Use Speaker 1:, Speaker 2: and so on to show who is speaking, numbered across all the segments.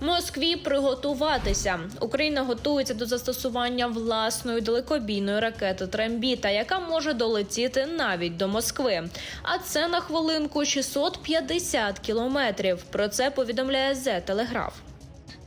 Speaker 1: Москві приготуватися. Україна готується до застосування власної далекобійної ракети Трембіта, яка може долетіти навіть до Москви. А це на хвилинку 650 кілометрів. Про це повідомляє «Зе Телеграф.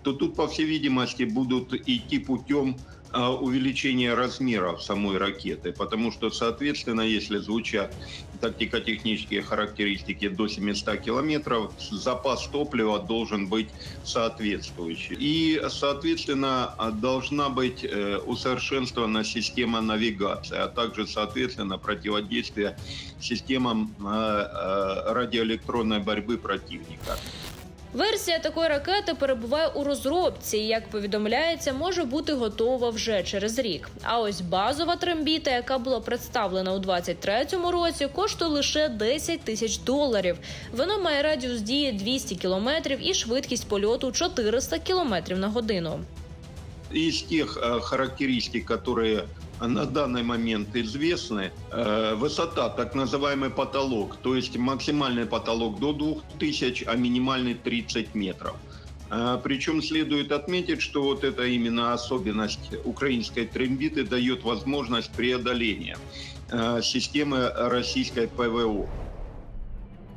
Speaker 2: то тут, по всій відомості, будуть йти путем а, увеличения размеров самой ракеты, потому что, соответственно, если звучат тактико-технические характеристики до 700 километров, запас топлива должен быть соответствующий. И, соответственно, а, должна быть э, усовершенствована система навигации, а также, соответственно, противодействие системам э, э, радиоэлектронной борьбы противника.
Speaker 1: Версія такої ракети перебуває у розробці. і, Як повідомляється, може бути готова вже через рік. А ось базова трембіта, яка була представлена у 23-му році, коштує лише 10 тисяч доларів. Вона має радіус дії 200 кілометрів і швидкість польоту 400 кілометрів на годину.
Speaker 2: Из тех э, характеристик, которые на данный момент известны, э, высота, так называемый потолок, то есть максимальный потолок до 2000, а минимальный 30 метров. Э, Причем следует отметить, что вот это именно особенность украинской трембиты дает возможность преодоления э, системы российской ПВО.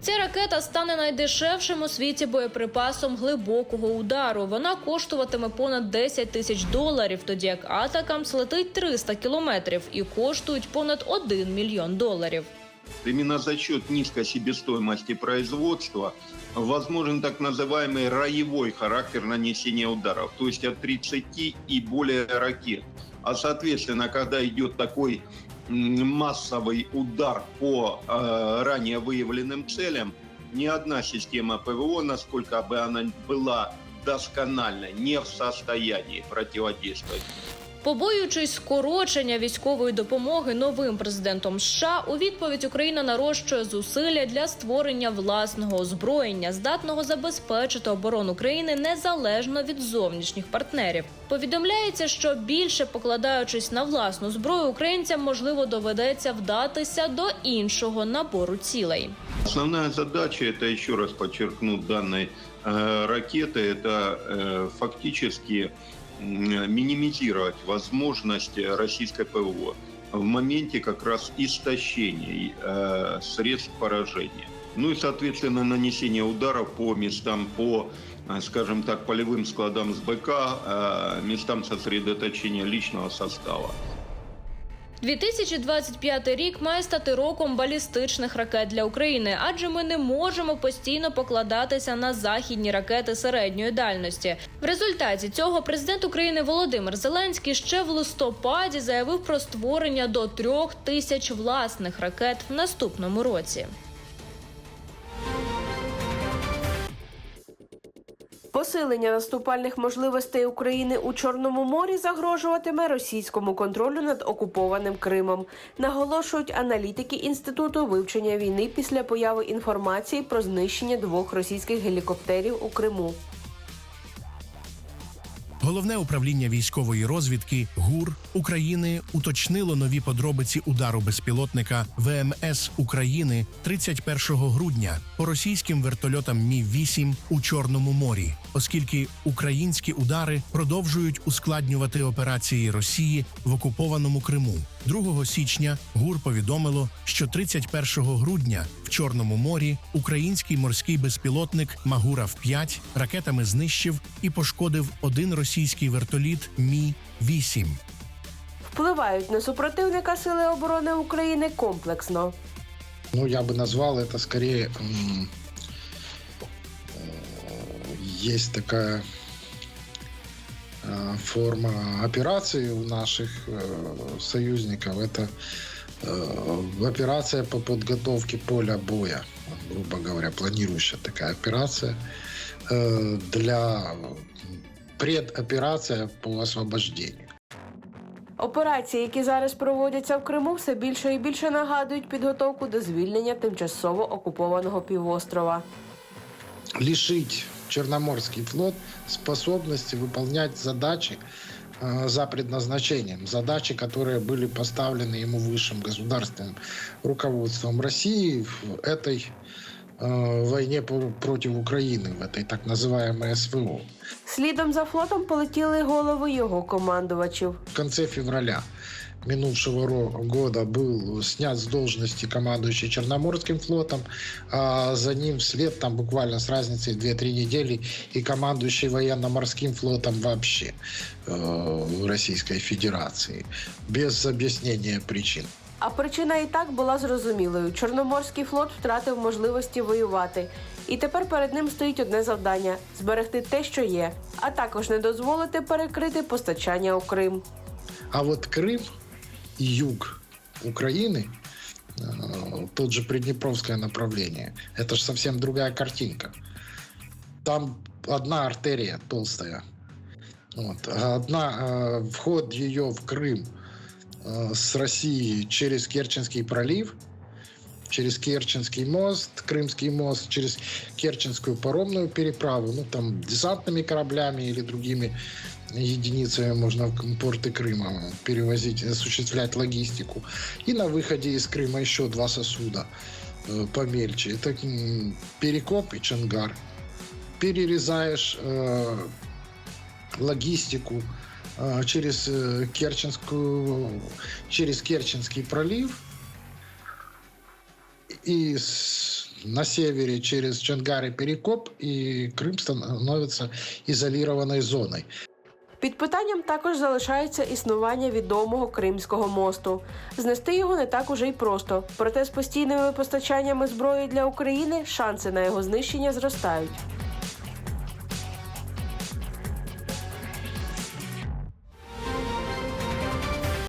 Speaker 1: Ця ракета стане найдешевшим у світі боєприпасом глибокого удару. Вона коштуватиме понад 10 тисяч доларів, тоді як атакам летить 300 кілометрів і коштують понад 1 мільйон доларів.
Speaker 2: Именно за счет низкой себестоимости производства возможен так называемый роевой характер нанесения ударов, то есть от 30 и более ракет. А соответственно, когда идет такой массовый удар по э, ранее выявленным целям, ни одна система ПВО, насколько бы она была досконально, не в состоянии противодействовать
Speaker 1: Побоюючись скорочення військової допомоги новим президентом США, у відповідь Україна нарощує зусилля для створення власного озброєння, здатного забезпечити оборону країни незалежно від зовнішніх партнерів. Повідомляється, що більше покладаючись на власну зброю, українцям можливо доведеться вдатися до іншого набору цілей.
Speaker 2: Основная задача, это еще раз подчеркну, данной э, ракеты, это э, фактически м, минимизировать возможность российской ПВО в моменте как раз истощения э, средств поражения. Ну и, соответственно, нанесение ударов по местам, по, э, скажем так, полевым складам СБК, э, местам сосредоточения личного состава.
Speaker 1: 2025 рік має стати роком балістичних ракет для України, адже ми не можемо постійно покладатися на західні ракети середньої дальності. В результаті цього президент України Володимир Зеленський ще в листопаді заявив про створення до трьох тисяч власних ракет в наступному році.
Speaker 3: Посилення наступальних можливостей України у Чорному морі загрожуватиме російському контролю над окупованим Кримом. Наголошують аналітики інституту вивчення війни після появи інформації про знищення двох російських гелікоптерів у Криму.
Speaker 4: Головне управління військової розвідки ГУР України уточнило нові подробиці удару безпілотника ВМС України 31 грудня по російським вертольотам Мі 8 у Чорному морі, оскільки українські удари продовжують ускладнювати операції Росії в окупованому Криму. 2 січня ГУР повідомило, що 31 грудня в Чорному морі український морський безпілотник Магурав 5 ракетами знищив і пошкодив один російський вертоліт Мі 8
Speaker 3: Впливають на супротивника Сили оборони України комплексно.
Speaker 5: Ну, я бы назвал это скорее... м, э, Есть такая э, форма операции у наших э, союзников. Это э, операция по подготовке поля боя, грубо говоря, планирующая такая операция э, для предоперация по освобождению.
Speaker 3: Операції, які зараз проводяться в Криму, все більше і більше нагадують підготовку до звільнення тимчасово окупованого півострова.
Speaker 5: лишить Черноморский флот способности выполнять задачи э, за предназначением. Задачи, которые были поставлены ему высшим государственным руководством России в этой э, войне по- против Украины, в этой так называемой СВО.
Speaker 3: Слідом за флотом полетіли голови його командувачів.
Speaker 5: В конце февраля минувшего ро- года был снят с должности командующий Черноморским флотом, а за ним вслед, там буквально с разницей в 2-3 недели, и командующий военно-морским флотом вообще э, Российской Федерации, без объяснения причин.
Speaker 3: А причина і так була зрозумілою: Чорноморський флот втратив можливості воювати. І тепер перед ним стоїть одне завдання зберегти те, що є, а також не дозволити перекрити постачання у Крим.
Speaker 5: А вот Крым и юг Украины, э, тот же Приднепровское направление, это же совсем другая картинка. Там одна артерия толстая. Вот. а Одна, э, вход ее в Крым э, С России через Керченский пролив, через Керченский мост, Крымский мост, через Керченскую паромную переправу, ну там десантными кораблями или другими единицами можно в порты Крыма перевозить, осуществлять логистику. И на выходе из Крыма еще два сосуда э, помельче. Это Перекоп и Чангар. Перерезаешь э, логистику э, через э, Керченскую, через Керченский пролив и с- на севере через Чангар и Перекоп, и Крым становится изолированной зоной.
Speaker 3: Під питанням також залишається існування відомого Кримського мосту. Знести його не так уже й просто. Проте з постійними постачаннями зброї для України шанси на його знищення зростають.